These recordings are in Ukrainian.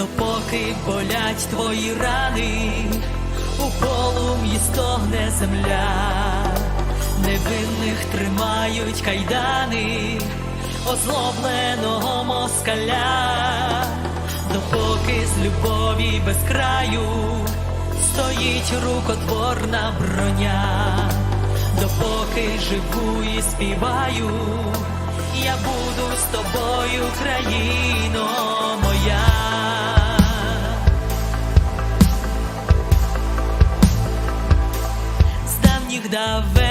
допоки болять твої рани, у полум'ї стогне земля, невинних тримають кайдани, озлобленого москаля, допоки з любові без краю стоїть рукотворна броня, допоки живу і співаю, я буду з тобою, країно З давніх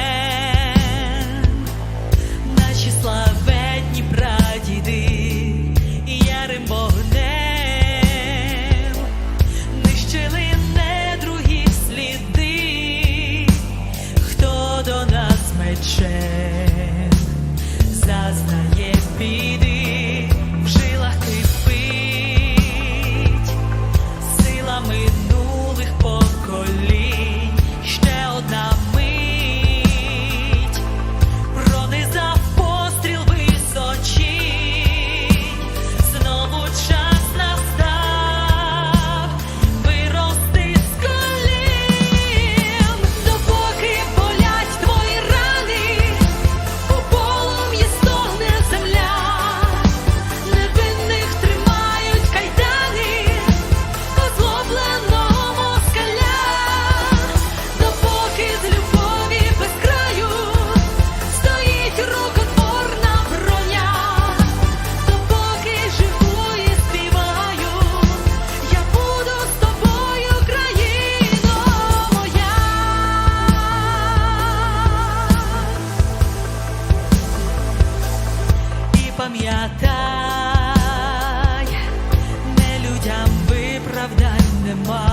пам'ятай, не людям виправдань нема.